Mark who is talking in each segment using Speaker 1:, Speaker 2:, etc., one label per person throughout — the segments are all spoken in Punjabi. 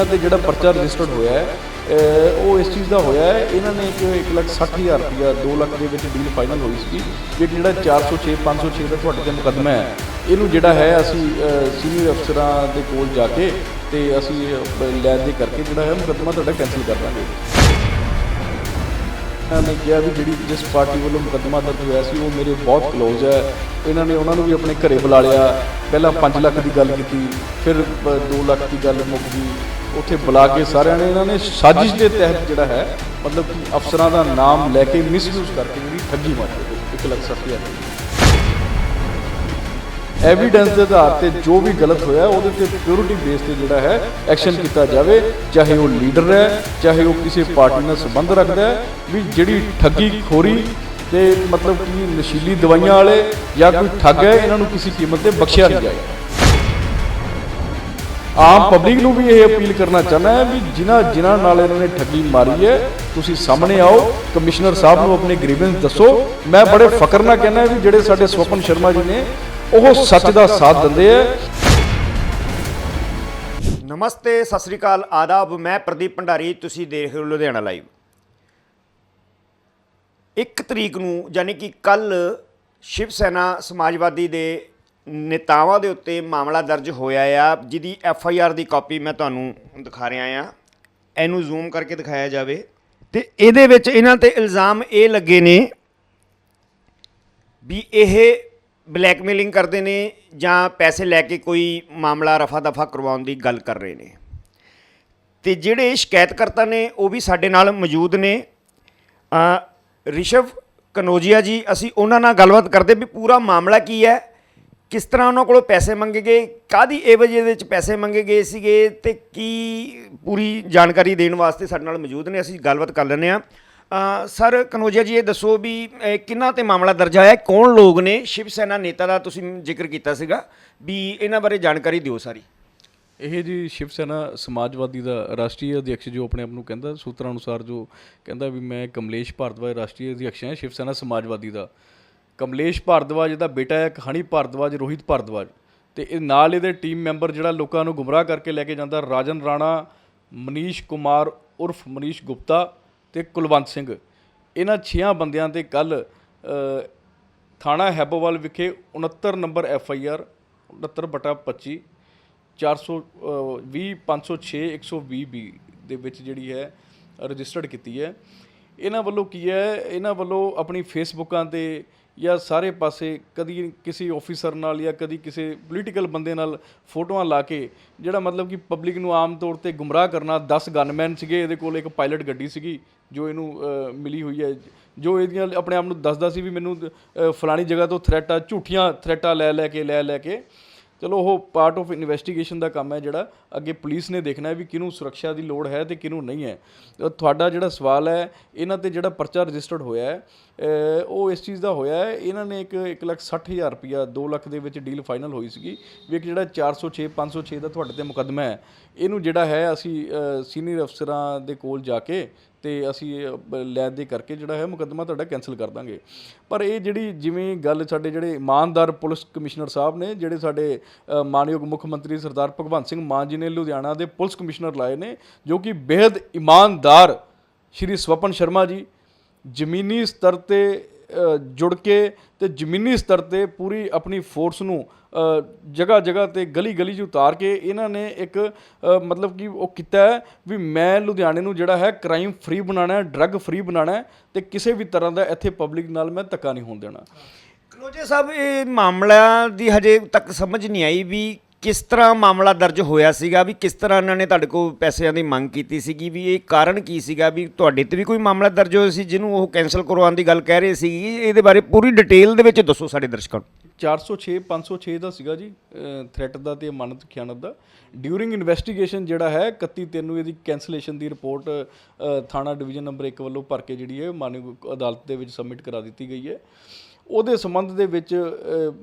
Speaker 1: ਇਹਨਾਂ ਤੇ ਜਿਹੜਾ ਪਰਚਾ ਰਜਿਸਟਰਡ ਹੋਇਆ ਹੈ ਉਹ ਇਸ ਚੀਜ਼ ਦਾ ਹੋਇਆ ਹੈ, ਇਹਨਾਂ ਨੇ ਇੱਕ 1 ਲੱਖ 60 ਹਜ਼ਾਰ ਰੁਪਇਆ 2 ਲੱਖ ਦੇ ਵਿੱਚ ਡੀਲ ਫਾਈਨਲ ਹੋਈ ਸੀ ਕਿ ਜਿਹੜਾ 406 506 ਦਾ ਤੁਹਾਡੇ ਤੇ ਮੁਕੱਦਮਾ ਹੈ, ਇਹਨੂੰ ਜਿਹੜਾ ਹੈ ਅਸੀਂ ਸੀਨੀਅਰ ਅਫਸਰਾਂ ਦੇ ਕੋਲ ਜਾ ਕੇ ਤੇ ਅਸੀਂ ਲੈਣ ਦੇ ਕਰਕੇ ਜਿਹੜਾ ਹੈ ਮੁਕੱਦਮਾ ਤੁਹਾਡਾ ਕੈਂਸਲ ਕਰ ਦਾਂਗੇ। ਇਹਨਾਂ ਨੇ ਕਿਹਾ ਵੀ ਜਿਹੜੀ ਜਿਸ ਪਾਰਟੀ ਵੱਲੋਂ ਮੁਕੱਦਮਾ ਦਰਜ ਹੋਇਆ ਸੀ, ਉਹ ਮੇਰੇ ਬਹੁਤ ਕਲੋਜ਼ ਹੈ। ਇਹਨਾਂ ਨੇ ਉਹਨਾਂ ਨੂੰ ਵੀ ਆਪਣੇ ਘਰੇ ਬੁਲਾ ਲਿਆ। ਪਹਿਲਾਂ 5 ਲੱਖ ਦੀ ਗੱਲ ਕੀਤੀ, ਫਿਰ 2 ਲੱਖ ਦੀ ਗੱਲ ਮੁੱਕ ਗਈ। ਉੱਥੇ ਬੁਲਾ ਕੇ ਸਾਰਿਆਂ ਨੇ ਇਹਨਾਂ ਨੇ ਸਾਜ਼ਿਸ਼ ਦੇ ਤਹਿਤ ਜਿਹੜਾ ਹੈ, ਮਤਲਬ ਕਿ ਅਫਸਰਾਂ ਦਾ ਨਾਮ ਲੈ ਕੇ ਮਿਸਯੂਜ਼ ਕਰਕੇ ਜਿਹੜੀ ਠੱਗੀ ਮਾਰੀ 1 ਲੱਖ ਸੱਠ ਹਜ਼ਾਰ ਐਵੀਡੈਂਸ ਦੇ ਆਧਾਰ ਤੇ ਜੋ ਵੀ ਗਲਤ ਹੋਇਆ, ਉਹਦੇ ਤੇ ਪਿਓਰਿਟੀ ਬੇਸ ਤੇ ਜਿਹੜਾ ਹੈ ਐਕਸ਼ਨ ਕੀਤਾ ਜਾਵੇ, ਚਾਹੇ ਉਹ ਲੀਡਰ ਹੈ, ਚਾਹੇ ਉਹ ਕਿਸੇ ਪਾਰਟੀ ਨਾਲ ਸੰਬੰਧ ਰੱਖਦਾ ਹੈ, ਵੀ ਜਿਹੜੀ ਠੱਗੀ ਖੋਰੀ ਤੇ ਮਤਲਬ ਕਿ ਨਸ਼ੀਲੀ ਦਵਾਈਆਂ ਵਾਲੇ ਜਾਂ ਕੋਈ ਠੱਗ ਹੈ, ਇਹਨਾਂ ਨੂੰ ਕਿਸੇ ਕੀਮਤ ਤੇ ਬਖਸ਼ਿਆ ਨਹੀਂ ਜਾਏਗਾ। ਆਮ ਪਬਲਿਕ ਨੂੰ ਵੀ ਇਹ ਅਪੀਲ ਕਰਨਾ ਚਾਹੁੰਦਾ ਹੈ ਵੀ ਜਿਨ੍ਹਾਂ ਜਿਨ੍ਹਾਂ ਨਾਲ ਇਹਨਾਂ ਨੇ ਠੱਗੀ ਮਾਰੀ ਹੈ, ਤੁਸੀਂ ਸਾਹਮਣੇ ਆਓ, ਕਮਿਸ਼ਨਰ ਸਾਹਿਬ ਨੂੰ ਆਪਣੇ ਗ੍ਰੀਵੈਂਸ ਦੱਸੋ। ਮੈਂ ਬੜੇ ਫਕਰ ਨਾਲ ਕਹਿੰਦਾ ਵੀ ਜਿਹੜੇ ਸਾਡੇ ਸਵਪਨ ਸ਼ਰਮਾ ਜੀ ਨੇ, ਉਹ ਸੱਚ ਦਾ ਸਾਥ ਦਿੰਦੇ ਆ।
Speaker 2: ਨਮਸਤੇ, ਸਤਿ ਸ੍ਰੀ ਅਕਾਲ, ਆਦਾਬ। ਮੈਂ ਪ੍ਰਦੀਪ ਭੰਡਾਰੀ, ਤੁਸੀਂ ਦੇਖ ਰਹੇ ਹੋ ਲੁਧਿਆਣਾ ਲਾਈਵ 1 ਤਰੀਕ ਨੂੰ, ਯਾਨੀ ਕਿ ਕੱਲ ਸ਼ਿਵ ਸੈਨਾ ਸਮਾਜਵਾਦੀ ਦੇ ਨੇਤਾਵਾਂ ਦੇ ਉੱਤੇ ਮਾਮਲਾ ਦਰਜ ਹੋਇਆ ਆ, ਜਿਹਦੀ ਐਫ ਆਈ ਆਰ ਦੀ ਕਾਪੀ ਮੈਂ ਤੁਹਾਨੂੰ ਦਿਖਾ ਰਿਹਾ ਆ। ਇਹਨੂੰ ਜ਼ੂਮ ਕਰਕੇ ਦਿਖਾਇਆ ਜਾਵੇ। ਤੇ ਇਹਦੇ ਵਿੱਚ ਇਹਨਾਂ ਤੇ ਇਲਜ਼ਾਮ ਇਹ ਲੱਗੇ ਨੇ ਵੀ ਇਹ ਬਲੈਕਮੇਲਿੰਗ ਕਰਦੇ ਨੇ ਜਾਂ ਪੈਸੇ ਲੈ ਕੇ ਕੋਈ ਮਾਮਲਾ ਰਫਾ ਦਫਾ ਕਰਵਾਉਣ ਦੀ ਗੱਲ ਕਰ ਰਹੇ ਨੇ। ਤੇ ਜਿਹੜੇ ਸ਼ਿਕਾਇਤਕਰਤਾ ਨੇ, ਉਹ ਵੀ ਸਾਡੇ ਨਾਲ ਮੌਜੂਦ ਨੇ। ਰਿਸ਼ਵ ਕਨੋਜੀਆ ਜੀ, ਅਸੀਂ ਉਹਨਾਂ ਨਾਲ ਗੱਲਬਾਤ ਕਰਦੇ ਵੀ ਪੂਰਾ ਮਾਮਲਾ ਕੀ ਹੈ? ਕਿਸ ਤਰ੍ਹਾਂ ਉਹਨਾਂ ਕੋਲੋਂ ਪੈਸੇ ਮੰਗੇ ਗਏ? ਕਾਦੀ ਏਵਜ ਦੇ ਵਿੱਚ ਪੈਸੇ ਮੰਗੇ ਗਏ ਸੀਗੇ? ਤੇ ਕੀ ਪੂਰੀ ਜਾਣਕਾਰੀ ਦੇਣ ਵਾਸਤੇ ਸਾਡੇ ਨਾਲ ਮੌਜੂਦ ਨੇ? ਅਸੀਂ ਗੱਲਬਾਤ ਕਰ ਲੈਂਦੇ ਆ ਸਰ ਕਨੋਜੀਆ ਜੀ, ਇਹ ਦੱਸੋ ਵੀ ਕਿੰਨਾ ਤੇ ਮਾਮਲਾ ਦਰਜ ਆਇਆ? ਕੌਣ ਲੋਕ ਨੇ? ਸ਼ਿਵ ਸੈਨਾ ਨੇਤਾ ਦਾ ਤੁਸੀਂ ਜ਼ਿਕਰ ਕੀਤਾ ਸੀਗਾ ਵੀ ਇਹਨਾਂ ਬਾਰੇ ਜਾਣਕਾਰੀ ਦਿਓ ਸਾਰੀ।
Speaker 1: ਇਹ ਜੀ ਸ਼ਿਵ ਸੈਨਾ ਸਮਾਜਵਾਦੀ ਦਾ ਰਾਸ਼ਟਰੀ ਅਧਿਕਸ਼ ਜੋ ਆਪਣੇ ਆਪ ਨੂੰ ਕਹਿੰਦਾ, ਸੂਤਰਾਂ ਅਨੁਸਾਰ ਜੋ ਕਹਿੰਦਾ ਵੀ ਮੈਂ ਕਮਲੇਸ਼ ਭਾਰਦਵਾਜ ਰਾਸ਼ਟਰੀ ਅਧਿਕਸ਼ ਹਾਂ, ਸ਼ਿਵ ਸੈਨਾ ਸਮਾਜਵਾਦੀ ਦਾ। ਕਮਲੇਸ਼ ਭਾਰਦਵਾਜ ਇਹਦਾ ਬੇਟਾ ਹੈ ਕਹਾਣੀ ਭਾਰਦਵਾਜ, ਰੋਹਿਤ ਭਾਰਦਵਾਜ। ਤੇ ਇਹ ਨਾਲ ਇਹਦੇ ਟੀਮ ਮੈਂਬਰ ਜਿਹੜਾ ਲੋਕਾਂ ਨੂੰ ਗੁੰਮਰਾਹ ਕਰਕੇ ਲੈ ਕੇ ਜਾਂਦਾ, ਰਾਜਨ ਰਾਣਾ, ਮਨੀਸ਼ ਕੁਮਾਰ ਉਰਫ ਮਨੀਸ਼ ਗੁਪਤਾ ਤੇ ਕੁਲਵੰਤ ਸਿੰਘ। ਇਹਨਾਂ ਛੇਆਂ ਬੰਦਿਆਂ ਤੇ ਕੱਲ ਥਾਣਾ ਹੈਬੋਵਾਲ ਵਿਖੇ 69 ਨੰਬਰ ਐਫ ਆਈ ਆਰ 69 ਬਟਾ 25 420 506 120 ਬੀ ਦੇ ਵਿੱਚ ਜਿਹੜੀ ਹੈ, ਰਜਿਸਟਰਡ ਕੀਤੀ ਹੈ। ਇਹਨਾਂ ਵੱਲੋਂ ਕੀ ਹੈ? ਇਹਨਾਂ ਵੱਲੋਂ ਆਪਣੀ ਫੇਸਬੁੱਕਾਂ ਤੇ ਜਾਂ ਸਾਰੇ ਪਾਸੇ ਕਦੀ ਕਿਸੇ ਆਫੀਸਰ ਨਾਲ ਜਾਂ ਕਦੀ ਕਿਸੇ ਪੋਲੀਟੀਕਲ ਬੰਦੇ ਨਾਲ ਫੋਟੋਆਂ ਲਾ ਕੇ, ਜਿਹੜਾ ਮਤਲਬ ਕਿ ਪਬਲਿਕ ਨੂੰ ਆਮ ਤੌਰ ਤੇ ਗੁੰਮਰਾਹ ਕਰਨਾ 10 ਗਨਮੈਨ ਸੀਗੇ, ਇਹਦੇ ਕੋਲ ਇੱਕ ਪਾਇਲਟ ਗੱਡੀ ਸੀਗੀ, ਜੋ ਇਹਨੂੰ ਮਿਲੀ ਹੋਈ ਹੈ। ਜੋ ਇਹਦੀਆਂ ਆਪਣੇ ਆਪ ਨੂੰ ਦੱਸਦਾ ਸੀ ਵੀ ਮੈਨੂੰ ਫਲਾਣੀ ਜਗ੍ਹਾ ਤੋਂ ਥ੍ਰੈਟ ਝੂਠੀਆਂ ਥ੍ਰੈਟਾਂ ਲੈ ਲੈ ਕੇ, ਲੈ ਲੈ ਕੇ। ਚਲੋ, ਉਹ ਪਾਰਟ ਆਫ ਇਨਵੈਸਟੀਗੇਸ਼ਨ ਦਾ ਕੰਮ ਹੈ ਜਿਹੜਾ, ਅੱਗੇ ਪੁਲਿਸ ਨੇ ਦੇਖਣਾ ਹੈ ਵੀ ਕਿਹਨੂੰ ਸੁਰੱਖਿਆ ਦੀ ਲੋੜ ਹੈ ਤੇ ਕਿਹਨੂੰ ਨਹੀਂ ਹੈ। ਤੁਹਾਡਾ ਜਿਹੜਾ ਸਵਾਲ ਹੈ, ਇਹਨਾਂ ਤੇ ਜਿਹੜਾ ਪਰਚਾ ਰਜਿਸਟਰਡ ਹੋਇਆ ਹੈ ਉਹ ਇਸ ਚੀਜ਼ ਦਾ ਹੋਇਆ ਹੈ, ਇਹਨਾਂ ਨੇ ਇੱਕ 1 ਲੱਖ 60 ਹਜ਼ਾਰ ਰੁਪਇਆ 2 ਲੱਖ ਦੇ ਵਿੱਚ ਡੀਲ ਫਾਈਨਲ ਹੋਈ ਸੀਗੀ। ਵੀ ਇੱਕ ਜਿਹੜਾ 406 506 ਦਾ ਤੁਹਾਡੇ ਤੇ ਮੁਕੱਦਮਾ ਹੈ, ਇਹਨੂੰ ਜਿਹੜਾ ਹੈ ਅਸੀਂ ਸੀਨੀਅਰ ਅਫਸਰਾਂ ਦੇ ਕੋਲ ਜਾ ਕੇ ਤੇ ਅਸੀਂ ਲੈਣ ਦੇ ਕਰਕੇ ਜਿਹੜਾ ਹੈ ਮੁਕੱਦਮਾ ਤੁਹਾਡਾ ਕੈਨਸਲ ਕਰ ਦਾਂਗੇ। ਪਰ ਇਹ ਜਿਹੜੀ ਜਿਵੇਂ ਗੱਲ ਸਾਡੇ ਜਿਹੜੇ ਇਮਾਨਦਾਰ ਪੁਲਿਸ ਕਮਿਸ਼ਨਰ ਸਾਹਿਬ ਨੇ, ਜਿਹੜੇ ਸਾਡੇ ਮਾਨਯੋਗ ਮੁੱਖ ਮੰਤਰੀ ਸਰਦਾਰ ਭਗਵੰਤ ਸਿੰਘ ਮਾਨ ਜੀ ਨੇ ਲੁਧਿਆਣਾ ਦੇ ਪੁਲਿਸ ਕਮਿਸ਼ਨਰ ਲਾਏ ਨੇ, ਜੋ ਕਿ ਬੇहद ਇਮਾਨਦਾਰ ਸ਼੍ਰੀ ਸਵਪਨ ਸ਼ਰਮਾ ਜੀ ਜ਼ਮੀਨੀ ਸਤਰ ਤੇ ਜੁੜ ਕੇ ਤੇ ਜ਼ਮੀਨੀ ਸਤਰ ਤੇ ਪੂਰੀ ਆਪਣੀ ਫੋਰਸ ਨੂੰ ਜਗ੍ਹਾ ਜਗ੍ਹਾ ਤੇ ਗਲੀ ਗਲੀ 'ਚ ਉਤਾਰ ਕੇ ਇਹਨਾਂ ਨੇ ਇੱਕ ਮਤਲਬ ਕਿ ਉਹ ਕੀਤਾ ਹੈ ਵੀ ਮੈਂ ਲੁਧਿਆਣੇ ਨੂੰ ਜਿਹੜਾ ਹੈ ਕ੍ਰਾਈਮ ਫ੍ਰੀ ਬਣਾਉਣਾ ਹੈ ਡਰੱਗ ਫ੍ਰੀ ਬਣਾਉਣਾ ਹੈ ਤੇ ਕਿਸੇ ਵੀ ਤਰ੍ਹਾਂ ਦਾ ਇੱਥੇ ਪਬਲਿਕ ਨਾਲ ਮੈਂ ਧੱਕਾ ਨਹੀਂ ਹੋਣ ਦੇਣਾ।
Speaker 2: ਕਲੋਜੇ ਸਾਹਿਬ, ਇਹ ਮਾਮਲਾ ਦੀ ਹਜੇ ਤੱਕ ਸਮਝ ਨਹੀਂ ਆਈ ਵੀ ਕਿਸ ਤਰ੍ਹਾਂ ਮਾਮਲਾ ਦਰਜ ਹੋਇਆ ਸੀਗਾ? ਵੀ ਕਿਸ ਤਰ੍ਹਾਂ ਇਹਨਾਂ ਨੇ ਤੁਹਾਡੇ ਕੋਲ ਪੈਸਿਆਂ ਦੀ ਮੰਗ ਕੀਤੀ ਸੀਗੀ? ਵੀ ਇਹ ਕਾਰਨ ਕੀ ਸੀਗਾ? ਵੀ ਤੁਹਾਡੇ ਤੇ ਵੀ ਕੋਈ ਮਾਮਲਾ ਦਰਜ ਹੋਇਆ ਸੀ, ਜਿਹਨੂੰ ਉਹ ਕੈਨਸਲ ਕਰਵਾਉਣ ਦੀ ਗੱਲ ਕਹਿ ਰਹੇ ਸੀ? ਇਹਦੇ ਬਾਰੇ ਪੂਰੀ ਡਿਟੇਲ ਦੇ ਵਿੱਚ ਦੱਸੋ ਸਾਡੇ ਦਰਸ਼ਕਾਂ ਨੂੰ।
Speaker 1: 406 506 ਦਾ ਸੀਗਾ ਜੀ ਥ੍ਰੈਟ ਦਾ ਤੇ ਅਮਾਨਤ, ਖਿਆਨਤ ਦਾ। ਡਿਊਰਿੰਗ ਇਨਵੈਸਟੀਗੇਸ਼ਨ ਜਿਹੜਾ ਹੈ 31 ਤਿੰਨ ਨੂੰ ਇਹਦੀ ਕੈਂਸਲੇਸ਼ਨ ਦੀ ਰਿਪੋਰਟ ਥਾਣਾ ਡਿਵੀਜ਼ਨ ਨੰਬਰ 1 ਵੱਲੋਂ ਭਰ ਕੇ ਜਿਹੜੀ ਹੈ, ਮਾਨਯੋਗ ਅਦਾਲਤ ਦੇ ਵਿੱਚ ਸਬਮਿਟ ਕਰਾ ਦਿੱਤੀ ਗਈ ਹੈ। ਉਹਦੇ ਸੰਬੰਧ ਦੇ ਵਿੱਚ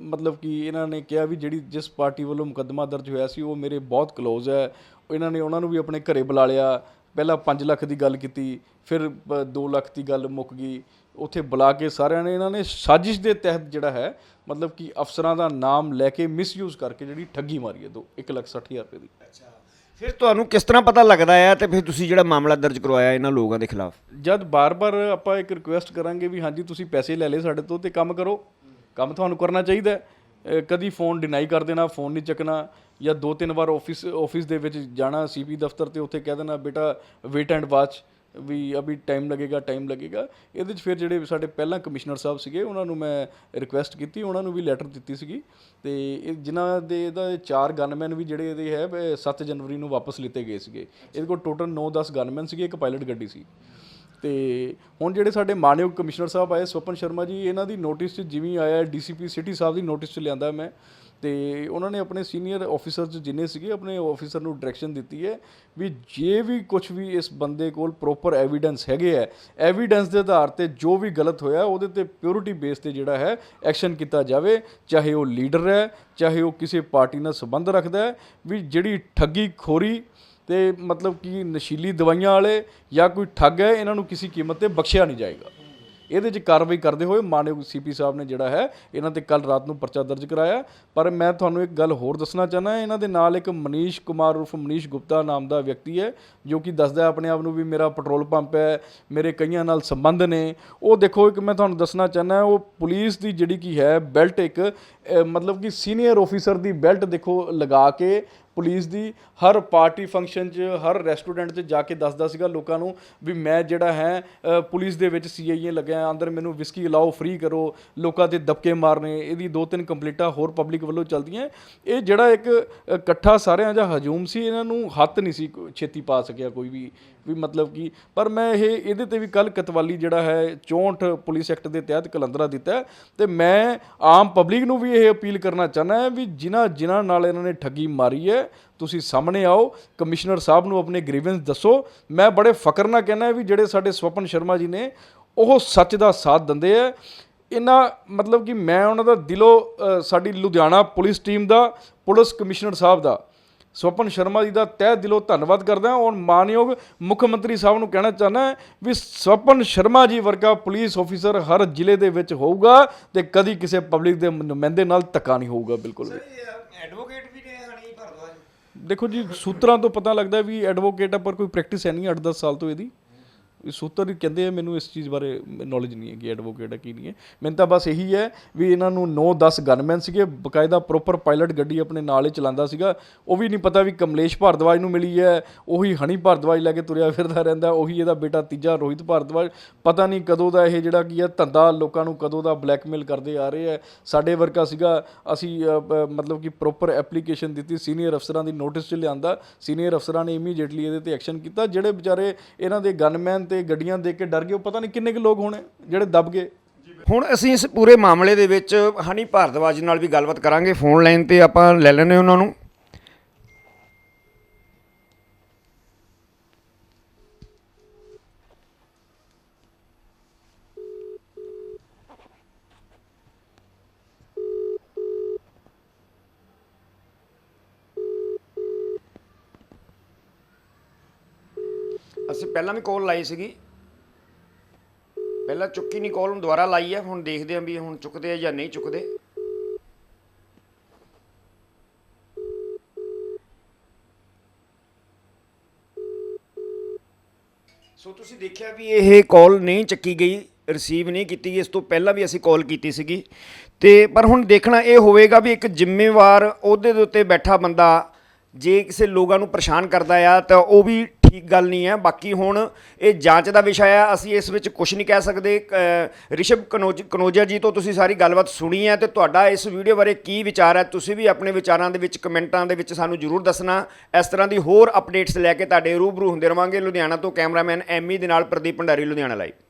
Speaker 1: ਮਤਲਬ ਕਿ ਇਹਨਾਂ ਨੇ ਕਿਹਾ ਵੀ ਜਿਹੜੀ ਜਿਸ ਪਾਰਟੀ ਵੱਲੋਂ ਮੁਕੱਦਮਾ ਦਰਜ ਹੋਇਆ ਸੀ, ਉਹ ਮੇਰੇ ਬਹੁਤ ਕਲੋਜ਼ ਹੈ। ਇਹਨਾਂ ਨੇ ਉਹਨਾਂ ਨੂੰ ਵੀ ਆਪਣੇ ਘਰੇ ਬੁਲਾ ਲਿਆ। ਪਹਿਲਾਂ 5 ਲੱਖ ਦੀ ਗੱਲ ਕੀਤੀ, ਫਿਰ 2 ਲੱਖ ਦੀ ਗੱਲ ਮੁੱਕ ਗਈ। ਉੱਥੇ ਬੁਲਾ ਕੇ ਸਾਰਿਆਂ ਨੇ ਇਹਨਾਂ ਨੇ ਸਾਜ਼ਿਸ਼ ਦੇ ਤਹਿਤ ਜਿਹੜਾ ਹੈ, ਮਤਲਬ ਕਿ ਅਫਸਰਾਂ ਦਾ ਨਾਮ ਲੈ ਕੇ ਮਿਸਯੂਜ਼ ਕਰਕੇ ਜਿਹੜੀ ਠੱਗੀ ਮਾਰੀ ਹੈ, ਦੋ 1 ਲੱਖ 60 ਹਜ਼ਾਰ ਰੁਪਏ ਦੀ।
Speaker 2: ਫਿਰ ਤੁਹਾਨੂੰ ਕਿਸ ਤਰ੍ਹਾਂ ਪਤਾ ਲੱਗਦਾ ਆ ਤੇ ਫਿਰ ਤੁਸੀਂ ਜਿਹੜਾ ਮਾਮਲਾ ਦਰਜ ਕਰਵਾਇਆ ਇਹਨਾਂ ਲੋਕਾਂ ਦੇ ਖਿਲਾਫ?
Speaker 1: ਜਦ ਬਾਰ-ਬਾਰ ਆਪਾਂ ਇੱਕ ਰਿਕੁਐਸਟ ਕਰਾਂਗੇ ਵੀ ਹਾਂਜੀ, ਤੁਸੀਂ ਪੈਸੇ ਲੈ ਲਏ ਸਾਡੇ ਤੋਂ ਤੇ ਕੰਮ ਕਰੋ। ਕੰਮ ਤੁਹਾਨੂੰ ਕਰਨਾ ਚਾਹੀਦਾ ਹੈ। ਕਦੀ ਫੋਨ ਡਿਨਾਈ ਕਰ ਦੇਣਾ ਫੋਨ ਨਹੀਂ ਚੱਕਣਾ ਜਾਂ ਦੋ ਤਿੰਨ ਵਾਰ ਆਫਿਸ ਆਫਿਸ ਦੇ ਵਿੱਚ ਜਾਣਾ ਸੀਪੀ ਦਫ਼ਤਰ ਤੇ ਉੱਥੇ ਕਹਿ ਦੇਣਾ, ਬੇਟਾ ਵੇਟ ਐਂਡ ਵਾਚ ਵੀ ਅਭੀ ਟਾਈਮ ਲੱਗੇਗਾ ਟਾਈਮ ਲੱਗੇਗਾ। ਇਹਦੇ 'ਚ ਫਿਰ ਜਿਹੜੇ ਸਾਡੇ ਪਹਿਲਾਂ ਕਮਿਸ਼ਨਰ ਸਾਹਿਬ ਸੀਗੇ, ਉਹਨਾਂ ਨੂੰ ਮੈਂ ਰਿਕੁਐਸਟ ਕੀਤੀ, ਉਹਨਾਂ ਨੂੰ ਵੀ ਲੈਟਰ ਦਿੱਤੀ ਸੀਗੀ। ਤੇ ਇਹ ਜਿਨ੍ਹਾਂ ਦੇ ਇਹਦਾ ਚਾਰ ਗਨਮੈਨ ਵੀ ਜਿਹੜੇ ਇਹਦੇ ਹੈ, ਇਹ 7 ਜਨਵਰੀ ਨੂੰ ਵਾਪਸ ਲਿੱਤੇ ਗਏ ਸੀਗੇ। ਇਹਦੇ ਕੋਲ ਟੋਟਲ 9-10 ਗਨਮੈਨ ਸੀਗੇ, ਇੱਕ ਪਾਇਲਟ ਗੱਡੀ ਸੀ। ਤੇ ਹੁਣ ਜਿਹੜੇ ਸਾਡੇ ਮਾਨਯੋਗ ਕਮਿਸ਼ਨਰ ਸਾਹਿਬ ਆਏ, ਸਵਪਨ ਸ਼ਰਮਾ ਜੀ, ਇਹਨਾਂ ਦੀ ਨੋਟਿਸ 'ਚ ਜਿਵੇਂ ਆਇਆ ਡੀਸੀਪੀ ਸਿਟੀ ਸਾਹਿਬ ਦੀ ਨੋਟਿਸ 'ਚ ਲਿਆਂਦਾ ਮੈਂ। ਤੇ ਉਹਨਾਂ ਨੇ ਆਪਣੇ ਸੀਨੀਅਰ ਆਫੀਸਰਸ ਜਿੰਨੇ ਸੀਗੇ, ਆਪਣੇ ਆਫੀਸਰ ਨੂੰ ਡਾਇਰੈਕਸ਼ਨ ਦਿੱਤੀ ਹੈ ਵੀ ਜੇ ਵੀ ਕੁਝ ਵੀ ਇਸ ਬੰਦੇ ਕੋਲ ਪ੍ਰੋਪਰ ਐਵੀਡੈਂਸ ਹੈਗੇ ਹੈ ਐਵੀਡੈਂਸ ਦੇ ਆਧਾਰ ਤੇ ਜੋ ਵੀ ਗਲਤ ਹੋਇਆ, ਉਹਦੇ ਤੇ ਪਿਓਰਿਟੀ ਬੇਸ ਤੇ ਜਿਹੜਾ ਹੈ ਐਕਸ਼ਨ ਕੀਤਾ ਜਾਵੇ, ਚਾਹੇ ਉਹ ਲੀਡਰ ਹੈ, ਚਾਹੇ ਉਹ ਕਿਸੇ ਪਾਰਟੀ ਨਾਲ ਸੰਬੰਧ ਰੱਖਦਾ ਹੈ, ਵੀ ਜਿਹੜੀ ਠੱਗੀ ਖੋਰੀ ਤੇ ਮਤਲਬ ਕਿ ਨਸ਼ੀਲੀ ਦਵਾਈਆਂ ਵਾਲੇ ਜਾਂ ਕੋਈ ਠੱਗ ਹੈ, ਇਹਨਾਂ ਨੂੰ ਕਿਸੇ ਕੀਮਤ ਤੇ ਬਖਸ਼ਿਆ ਨਹੀਂ ਜਾਏਗਾ। ਇਹਦੇ 'ਚ ਕਾਰਵਾਈ ਕਰਦੇ ਹੋਏ ਮਾਨਯੋਗ ਸੀਪੀ ਸਾਹਿਬ ਨੇ ਜਿਹੜਾ ਹੈ, ਇਹਨਾਂ ਤੇ ਕੱਲ ਰਾਤ ਨੂੰ ਪਰਚਾ ਦਰਜ ਕਰਾਇਆ। ਪਰ ਮੈਂ ਤੁਹਾਨੂੰ ਇੱਕ ਗੱਲ ਹੋਰ ਦੱਸਣਾ ਚਾਹਨਾ ਇਹਨਾਂ ਦੇ ਨਾਲ ਇੱਕ ਮਨੀਸ਼ ਕੁਮਾਰ ਉਰਫ ਮਨੀਸ਼ ਗੁਪਤਾ ਨਾਮ ਦਾ ਵਿਅਕਤੀ ਹੈ, ਜੋ ਕਿ ਦੱਸਦਾ ਆਪਣੇ ਆਪ ਨੂੰ ਵੀ ਮੇਰਾ ਪੈਟਰੋਲ ਪੰਪ ਹੈ, ਮੇਰੇ ਕਈਆਂ ਨਾਲ ਸੰਬੰਧ ਨੇ। ਉਹ ਦੇਖੋ ਇੱਕ ਮੈਂ ਤੁਹਾਨੂੰ ਦੱਸਣਾ ਚਾਹਨਾ ਉਹ ਪੁਲਿਸ ਦੀ ਜਿਹੜੀ ਕੀ ਹੈ ਬੈਲਟ ਇੱਕ ਮਤਲਬ ਕਿ ਸੀਨੀਅਰ ਆਫੀਸਰ ਦੀ ਬੈਲਟ ਦੇਖੋ ਲਗਾ ਕੇ ਪੁਲਿਸ ਦੀ ਹਰ ਪਾਰਟੀ ਫੰਕਸ਼ਨ 'ਚ, ਹਰ ਰੈਸਟੋਰੈਂਟ 'ਚ ਜਾ ਕੇ ਦੱਸਦਾ ਸੀਗਾ ਲੋਕਾਂ ਨੂੰ ਵੀ ਮੈਂ ਜਿਹੜਾ ਹੈ ਪੁਲਿਸ ਦੇ ਵਿੱਚ ਸੀਆਈਏ ਲੱਗਿਆ, ਅੰਦਰ ਮੈਨੂੰ ਵਿਸਕੀ ਅਲਾਓ ਫ੍ਰੀ ਕਰੋ, ਲੋਕਾਂ ਤੇ ਦਬਕੇ ਮਾਰਨੇ, ਇਹਦੀ ਦੋ ਤਿੰਨ ਕੰਪਲੀਟਾਂ ਹੋਰ ਪਬਲਿਕ ਵੱਲੋਂ ਚੱਲਦੀਆਂ। ਇਹ ਜਿਹੜਾ ਇੱਕ ਇਕੱਠਾ ਸਾਰਿਆਂ ਦਾ ਹਜੂਮ ਸੀ, ਇਹਨਾਂ ਨੂੰ ਹੱਥ ਨਹੀਂ ਸੀ ਛੇਤੀ ਪਾ ਸਕਿਆ ਕੋਈ ਵੀ ਵੀ ਮਤਲਬ ਕਿ, ਪਰ ਮੈਂ ਇਹ, ਇਹਦੇ ਤੇ ਵੀ ਕੱਲ ਕਤਵਾਲੀ ਜਿਹੜਾ ਹੈ 64 ਪੁਲਿਸ ਐਕਟ ਦੇ ਤਹਿਤ ਕਲੰਦਰਾ ਦਿੱਤਾ ਹੈ। ਤੇ ਮੈਂ ਆਮ ਪਬਲਿਕ ਨੂੰ ਵੀ ਇਹ ਅਪੀਲ ਕਰਨਾ ਚਾਹੁੰਦਾ ਹਾਂ ਵੀ ਜਿਨ੍ਹਾਂ ਜਿਨ੍ਹਾਂ ਨਾਲ ਇਹਨਾਂ ਨੇ ਠੱਗੀ ਮਾਰੀ ਹੈ, ਤੁਸੀਂ ਸਾਹਮਣੇ ਆਓ, ਕਮਿਸ਼ਨਰ ਸਾਹਿਬ ਨੂੰ ਆਪਣੇ ਗ੍ਰੀਵੈਂਸ ਦੱਸੋ। ਮੈਂ ਬੜੇ ਫਕਰ ਨਾਲ ਕਹਿੰਦਾ ਵੀ ਜਿਹੜੇ ਸਾਡੇ ਸਵਪਨ ਸ਼ਰਮਾ ਜੀ ਨੇ, ਉਹ ਸੱਚ ਦਾ ਸਾਥ ਦਿੰਦੇ ਆ। ਇਹਨਾਂ, ਮਤਲਬ ਕਿ ਮੈਂ ਉਹਨਾਂ ਦਾ ਦਿਲੋਂ ਸਾਡੀ ਲੁਧਿਆਣਾ ਪੁਲਿਸ ਟੀਮ ਦਾ, ਪੁਲਿਸ ਕਮਿਸ਼ਨਰ ਸਾਹਿਬ ਦਾ ਸਵਪਨ ਸ਼ਰਮਾ ਜੀ ਦਾ ਤਹਿ ਦਿਲੋਂ ਧੰਨਵਾਦ ਕਰਦਾ ਹਾਂ। ਔਰ ਮਾਨਯੋਗ ਮੁੱਖ ਮੰਤਰੀ ਸਾਹਿਬ ਨੂੰ ਕਹਿਣਾ ਚਾਹੁੰਦਾ ਹਾਂ ਵੀ ਸਵਪਨ ਸ਼ਰਮਾ ਜੀ ਵਰਗਾ ਪੁਲਿਸ ਆਫੀਸਰ ਹਰ ਜ਼ਿਲ੍ਹੇ ਦੇ ਵਿੱਚ ਹੋਊਗਾ ਤੇ ਕਦੀ ਕਿਸੇ ਪਬਲਿਕ ਦੇ ਨੁਮਾਇੰਦੇ ਨਾਲ ਧੱਕਾ ਨਹੀਂ ਹੋਊਗਾ ਬਿਲਕੁਲ ਵੀ।
Speaker 2: ਐਡਵੋਕੇਟ ਵੀ ਨੇ ਹਣੀ ਭਰਦਵਾਜ?
Speaker 1: ਦੇਖੋ ਜੀ ਸੂਤਰਾਂ ਤੋਂ ਪਤਾ ਲੱਗਦਾ ਵੀ ਐਡਵੋਕੇਟ ਆ ਪਰ ਕੋਈ ਪ੍ਰੈਕਟਿਸ ਹੈ ਨਹੀਂ 8-10 ਸਾਲ ਤੋਂ ਇਹਦੀ। ਇਹ ਸੂਤਰ ਕਹਿੰਦੇ ਆ, ਮੈਨੂੰ ਇਸ ਚੀਜ਼ ਬਾਰੇ ਨੌਲੇਜ ਨਹੀਂ ਹੈ ਕਿ ਐਡਵੋਕੇਟ ਹੈ ਕੀ ਨਹੀਂ ਹੈ। ਮੈਨੂੰ ਤਾਂ ਬਸ ਇਹੀ ਹੈ ਵੀ ਇਹਨਾਂ ਨੂੰ 9-10 ਗਨਮੈਨ ਸੀਗੇ, ਬਕਾਇਦਾ ਪ੍ਰੋਪਰ ਪਾਇਲਟ ਗੱਡੀ ਆਪਣੇ ਨਾਲ ਹੀ ਚਲਾਉਂਦਾ ਸੀਗਾ। ਉਹ ਵੀ ਨਹੀਂ ਪਤਾ ਵੀ ਕਮਲੇਸ਼ ਭਾਰਦਵਾਜ ਨੂੰ ਮਿਲੀ ਹੈ, ਉਹੀ ਹਣੀ ਭਾਰਦਵਾਜ ਲੈ ਕੇ ਤੁਰਿਆ ਫਿਰਦਾ ਰਹਿੰਦਾ, ਉਹੀ ਇਹਦਾ ਬੇਟਾ ਤੀਜਾ ਰੋਹਿਤ ਭਾਰਦਵਾਜ। ਪਤਾ ਨਹੀਂ ਕਦੋਂ ਦਾ ਇਹ ਜਿਹੜਾ ਕੀ ਹੈ, ਧੰਦਾ ਲੋਕਾਂ ਨੂੰ ਕਦੋਂ ਦਾ ਬਲੈਕਮੇਲ ਕਰਦੇ ਆ ਰਹੇ ਹੈ। ਸਾਡੇ ਵਰਗਾ ਸੀਗਾ, ਅਸੀਂ ਮਤਲਬ ਕਿ ਪ੍ਰੋਪਰ ਐਪਲੀਕੇਸ਼ਨ ਦਿੱਤੀ ਸੀਨੀਅਰ ਅਫਸਰਾਂ ਦੀ ਨੋਟਿਸ 'ਚ ਲਿਆਂਦਾ। ਸੀਨੀਅਰ ਅਫਸਰਾਂ ਨੇ ਇਮੀਡੀਏਟਲੀ ਇਹਦੇ ਤੇ ਐਕਸ਼ਨ ਕੀਤਾ, ਜਿਹੜੇ ਵਿਚਾਰੇ ਇਹਨਾਂ ਦੇ ਗਨਮੈਨ ਤੇ ਗੱਡੀਆਂ ਦੇਖ ਕੇ ਡਰ ਗਏ, ਉਹ ਪਤਾ ਨਹੀਂ ਕਿੰਨੇ ਕੁ ਲੋਕ ਹੋਣੇ ਜਿਹੜੇ ਦਬ ਗਏ।
Speaker 2: ਹੁਣ ਅਸੀਂ ਇਸ ਪੂਰੇ ਮਾਮਲੇ ਦੇ ਵਿੱਚ ਹਨੀ ਭਾਰਦਵਾਜ ਨਾਲ ਵੀ ਗੱਲਬਾਤ ਕਰਾਂਗੇ, ਫੋਨ ਲਾਈਨ ਤੇ ਆਪਾਂ ਲੈ ਲੈਣੇ ਉਹਨਾਂ ਨੂੰ। ਅਸੀਂ ਪਹਿਲਾਂ ਵੀ ਕਾਲ ਲਾਈ ਸੀਗੀ। ਪਹਿਲਾਂ ਚੁੱਕੀ ਨਹੀਂ ਕਾਲ ਹੁਣ ਦੁਬਾਰਾ ਲਾਈ ਹੈ ਹੁਣ ਦੇਖਦੇ ਆਂ ਵੀ ਹੁਣ ਚੁੱਕਦੇ ਆ ਜਾਂ ਨਹੀਂ ਚੁੱਕਦੇ। ਸੋ ਤੁਸੀਂ ਦੇਖਿਆ ਵੀ ਇਹ ਕਾਲ ਨਹੀਂ ਚੱਕੀ ਗਈ ਰਿਸੀਵ ਨਹੀਂ ਕੀਤੀ। ਗਈ ਇਸ ਤੋਂ ਪਹਿਲਾਂ ਵੀ ਅਸੀਂ ਕਾਲ ਕੀਤੀ ਸੀਗੀ। ਤੇ ਪਰ ਹੁਣ ਦੇਖਣਾ ਇਹ ਹੋਵੇਗਾ ਵੀ ਇੱਕ ਜ਼ਿੰਮੇਵਾਰ ਅਹੁਦੇ ਦੇ ਉੱਤੇ ਬੈਠਾ ਬੰਦਾ ਜੇ ਕਿਸੇ ਲੋਕਾਂ ਨੂੰ ਪਰੇਸ਼ਾਨ ਕਰਦਾ ਆ, ਤਾਂ ਉਹ ਵੀ ਠੀਕ ਗੱਲ ਨਹੀਂ ਹੈ। ਬਾਕੀ ਹੁਣ ਇਹ ਜਾਂਚ ਦਾ ਵਿਸ਼ਾ ਹੈ ਅਸੀਂ ਇਸ ਵਿੱਚ ਕੁਝ ਨਹੀਂ ਕਹਿ ਸਕਦੇ। ਅ, ਰਿਸ਼ਭ ਕਨੋਜ ਕਨੋਜਾ ਜੀ ਤੋਂ ਤੁਸੀਂ ਸਾਰੀ ਗੱਲਬਾਤ ਸੁਣੀ ਹੈ ਤੇ ਤੁਹਾਡਾ ਇਸ ਵੀਡੀਓ ਬਾਰੇ ਕੀ ਵਿਚਾਰ ਹੈ? ਤੁਸੀਂ ਵੀ ਆਪਣੇ ਵਿਚਾਰਾਂ ਦੇ ਵਿੱਚ ਕਮੈਂਟਾਂ ਦੇ ਵਿੱਚ ਸਾਨੂੰ ਜਰੂਰ ਦੱਸਣਾ। ਇਸ ਤਰ੍ਹਾਂ ਦੀ ਹੋਰ ਅਪਡੇਟਸ ਲੈ ਕੇ ਤੁਹਾਡੇ ਰੂਬਰੂ ਹੁੰਦੇ ਰਵਾਂਗੇ ਲੁਧਿਆਣਾ ਤੋਂ ਕੈਮਰਾਮੈਨ ਐਮੀ ਦੇ ਨਾਲ ਪ੍ਰਦੀਪ ਭੰਡਾਰੀ ਲੁਧਿਆਣਾ ਲਾਈਵ